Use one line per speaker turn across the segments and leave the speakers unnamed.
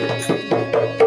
Thank you.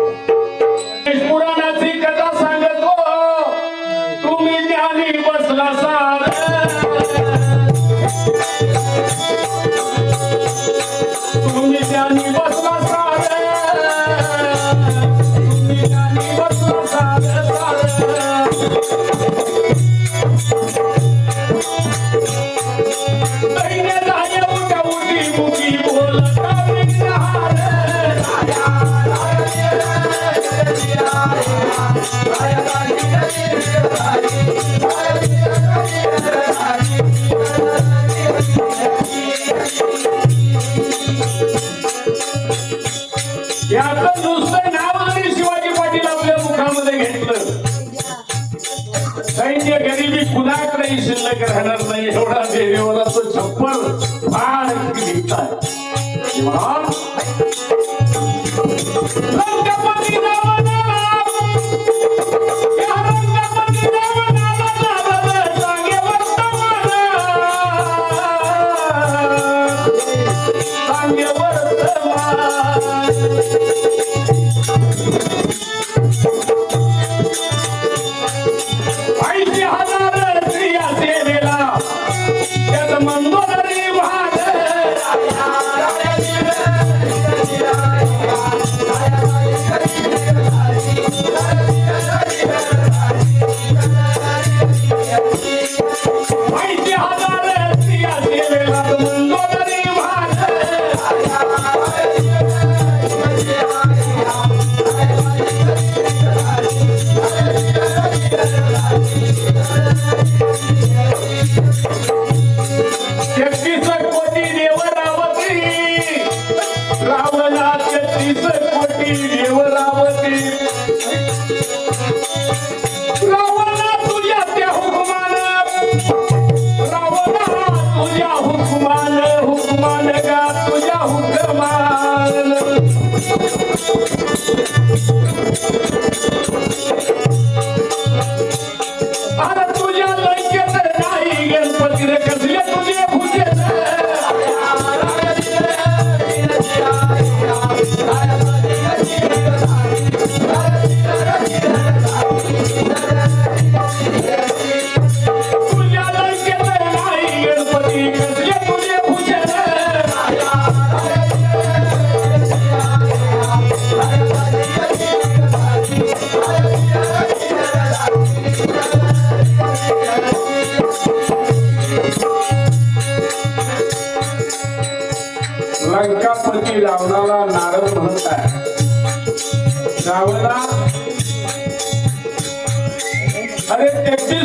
Thank you.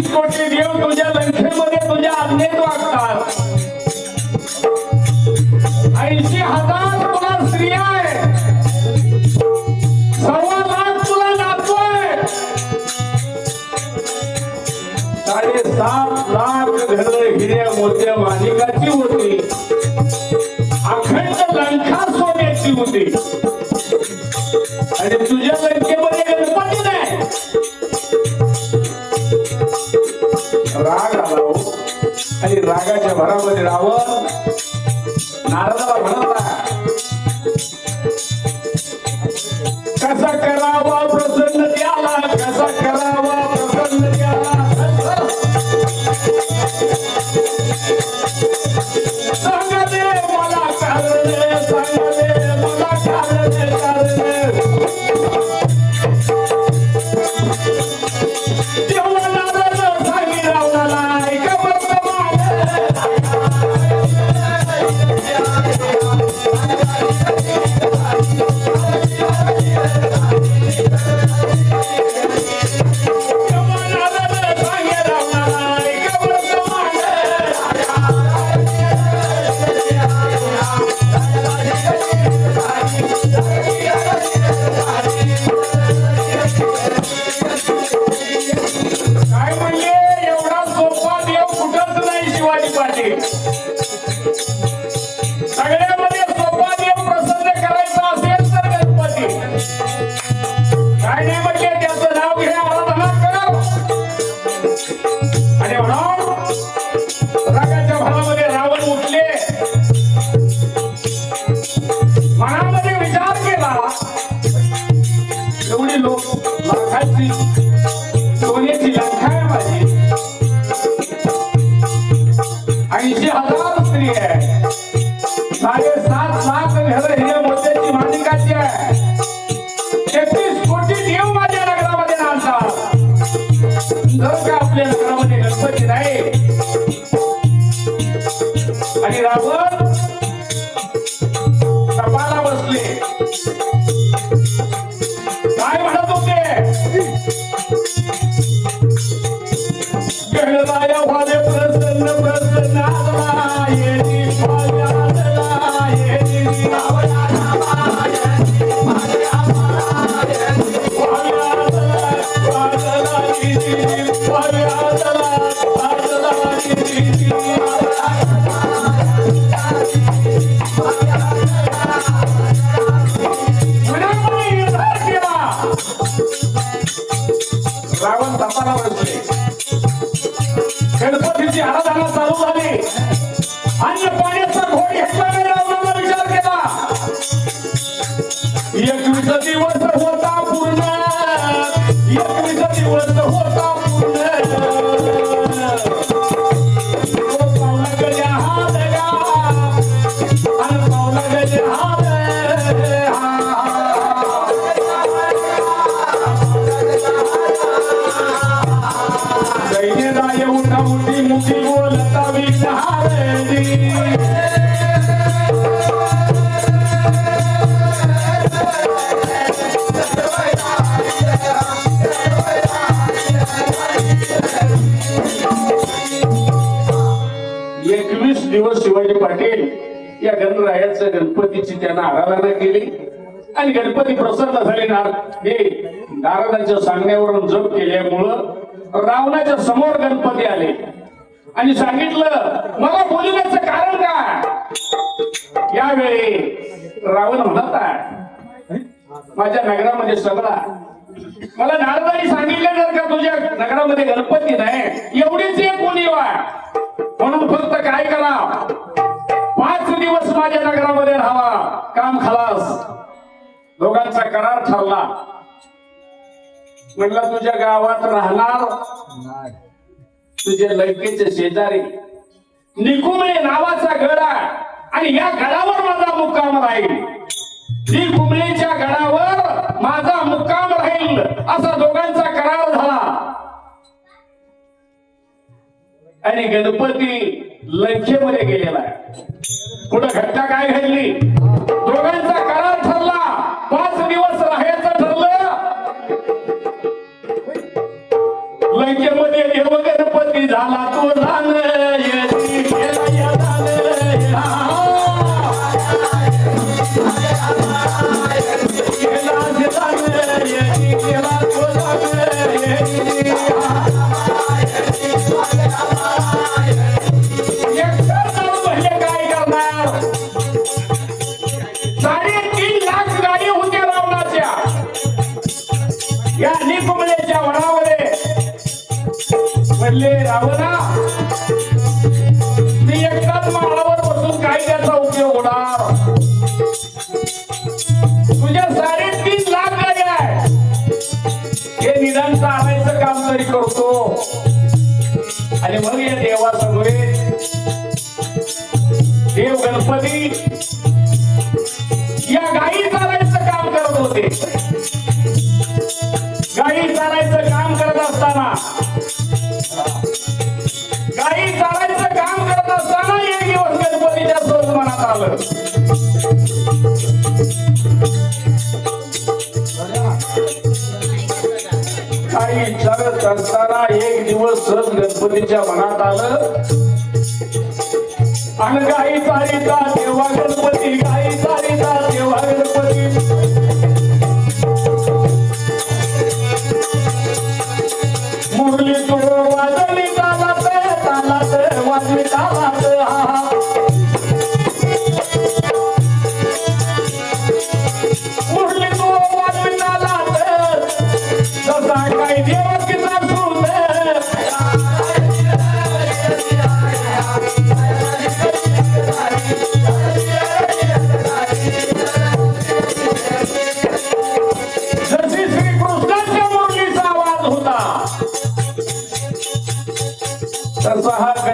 कोटी देव तुझ्या लंकेमध्ये तुझ्या आज्ञेत वागतात. ऐंशी हजार तुला स्त्रिया आहे. सव्वा लाख तुला नातोय साडेसात लाख घर हिऱ्या मोत्या मालिकाची होती. अखंड लंका सोन्याची होती. आणि तुझ्या Para Rawa आणि रावण तपाला बसले. रावण तपाला गणपतीची आराधना गणपतीची त्यांना आराधना केली. आणि गणपती प्रसन्न झाले नार हे सांगण्यावरून जप केल्यामुळं रावणाच्या समोर गणपती आले. आणि सांगितलं मला बोलण्याचं कारण काय? यावेळी रावण म्हणता माझ्या नगरामध्ये सगळा. मला नारदानी सांगितलं जर का तुझ्या नगरामध्ये गणपती नाही एवढीच एक कोणी वा म्हणून फक्त काय करा पाच दिवस माझ्या नगरामध्ये राहावा. काम खलास. दोघांचा करार ठरला. म्हटलं तुझ्या गावात राहणार तुझे लंकेचे शेजारी. निकुंबळे नावाचा गड आहे. आणि या गडावर माझा मुक्काम राहील. निकुंबळेच्या गडावर माझा मुक्काम राहील. असा दोघांचा करार झाला. आणि गणपती लंकेमध्ये गेलेला आहे. पुढे घटना काय घडली? दोघांचा करार ठरला. पाच दिवस राहायचं ठरलं. लंकेमध्ये देव गणपती झाला तो झालं. काम आणि मग या देवासमोर आलं आणि गाई चालिता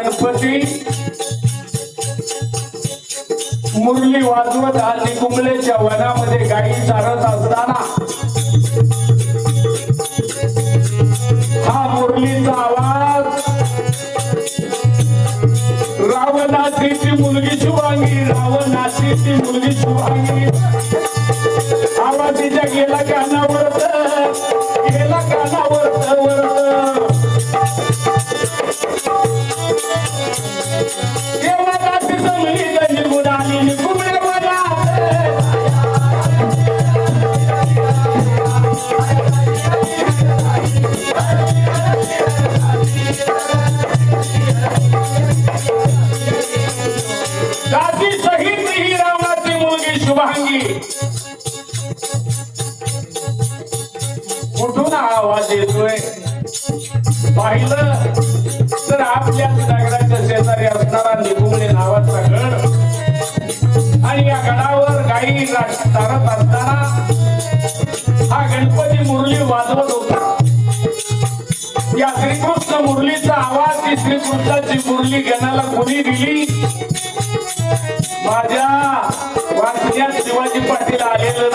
गणपती. मुरली वाजवत आणि कुंबलेच्या वनामध्ये गाई चारत असताना. हा मुरलीचा आवाज. रावणाची ती मुलगी शिवांगी रावणाची ती मुलगी शिवांगी.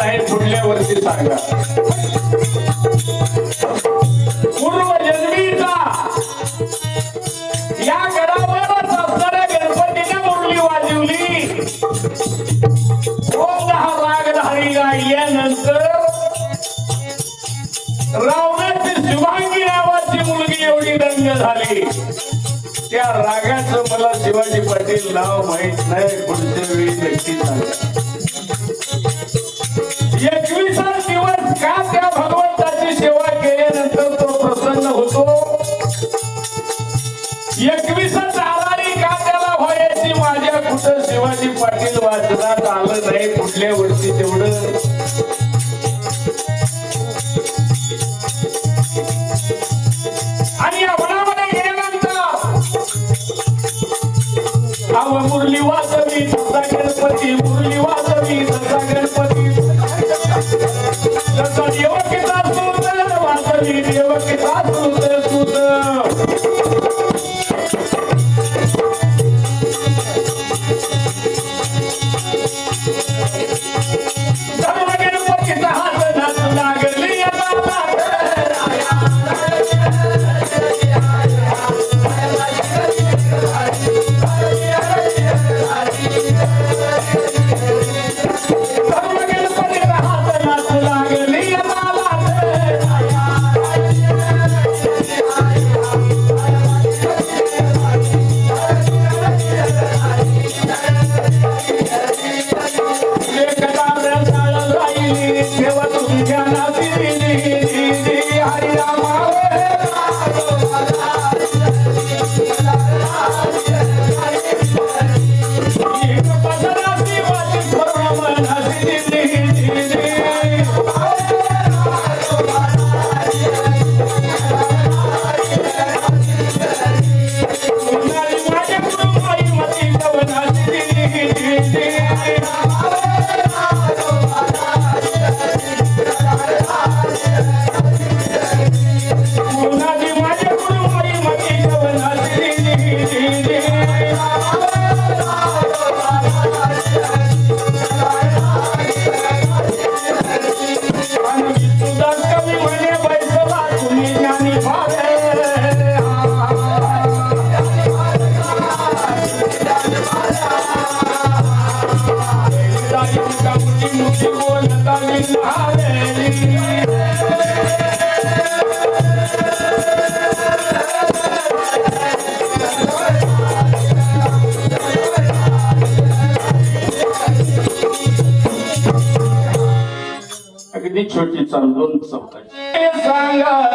आहे पुढल्या वर्षी सांगा. पुस्तक शिवाजी पाटील वाचनात आलं नाही कुठल्या वर्षी तेवढं. आणि या मनामध्ये गेल्यानंतर मुरली वाच आनंद संपत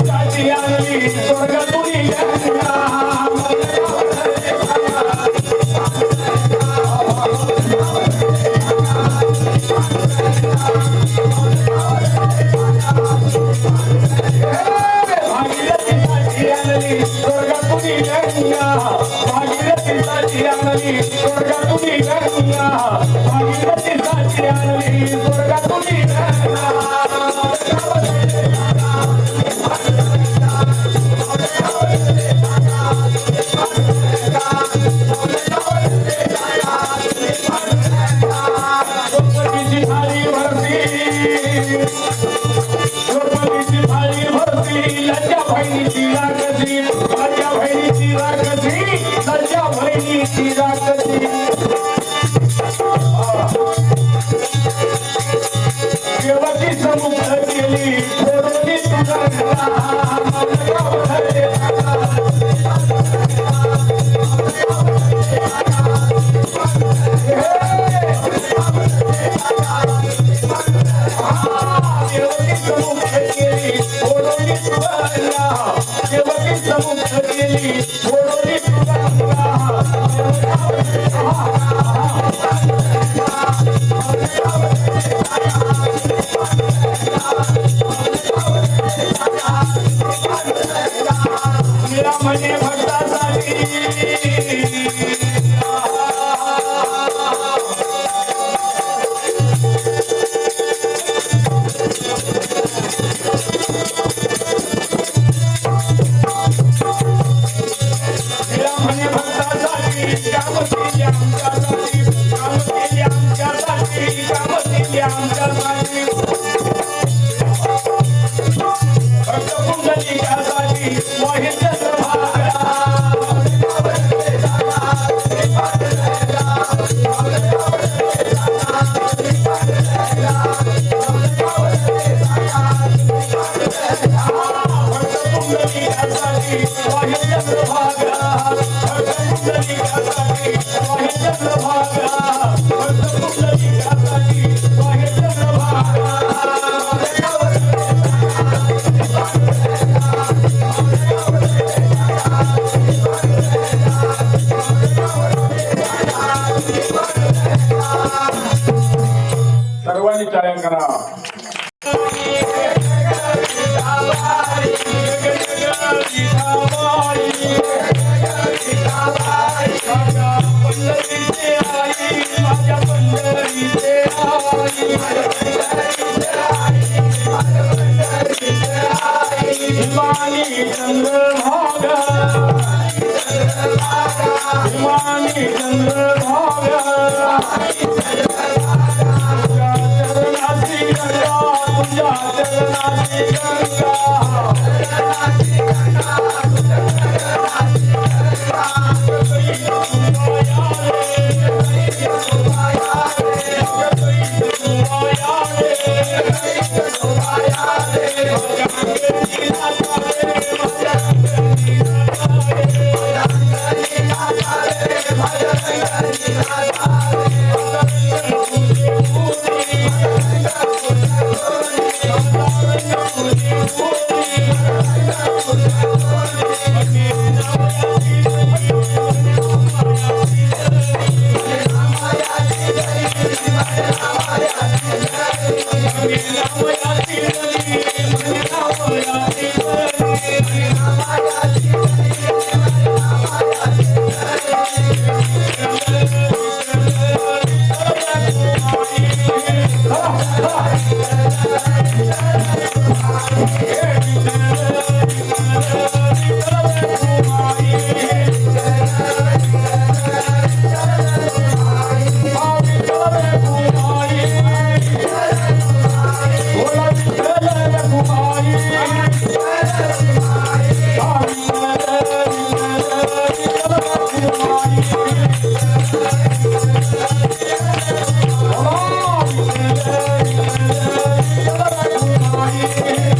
भागीरथी साठी आणली can just